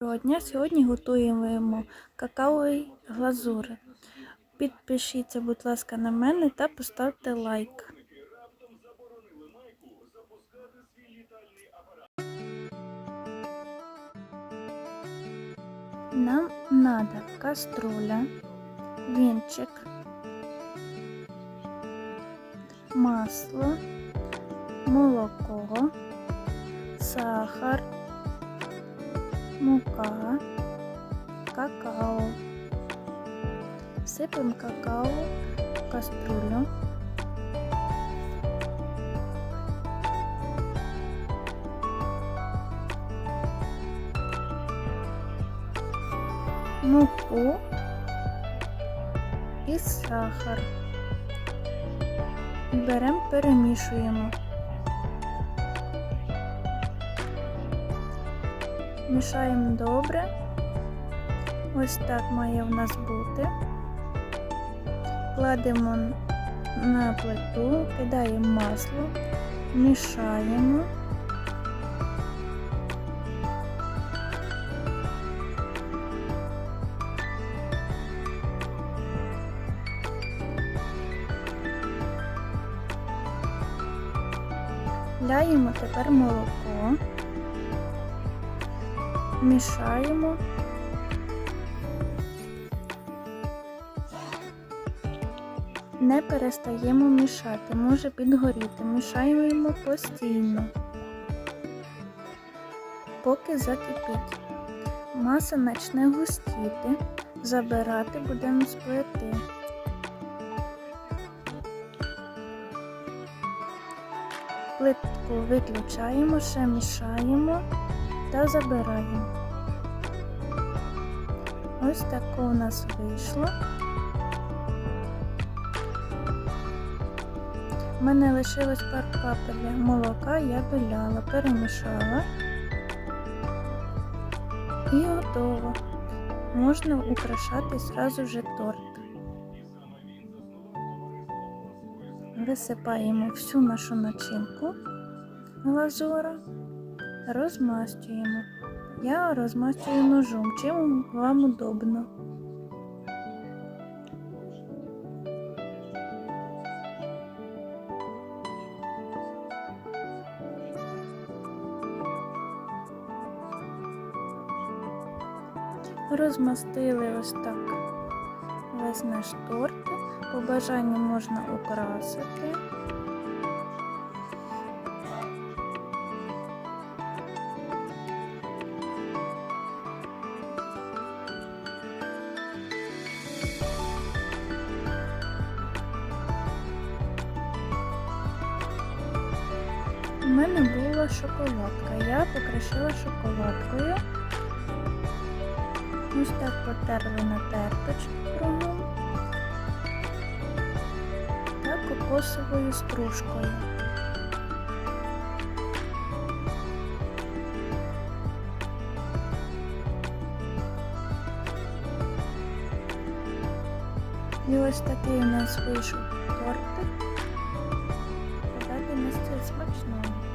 Доброго дня! Сьогодні готуємо какаовий глазури. Підпишіться, будь ласка, на мене та поставте лайк. Нам надо каструля, венчик, масло, молоко, сахар, мука, какао. Всипемо какао в каструлю. Муку і сахар. Беремо, перемішуємо. Мішаємо добре. Ось так має в нас бути. Кладемо на плиту, кидаємо масло, мішаємо. Ляємо тепер молоко мішаємо. Не перестаємо мішати, може підгоріти. Мішаємо постійно, поки закипить. Маса почне густіти, забирати будемо з плити. Плитку виключаємо, ще мішаємо та забираємо. Ось таке у нас вийшло. У мене лишилось пару капель молока, я виляла, перемішала і готово. Можна украшати зразу вже торт. Висипаємо всю нашу начинку глазура розмастюємо. Я розмастюю ножом, чим вам удобно. Розмастили ось так весь наш торт. По бажанню можна украсити. мене була шоколадка. Я покрашила шоколадкою. Ось так потерла на терпочку кругом та кокосовою стружкою. І ось такий у нас вийшов тортик. Подати нас це смачного.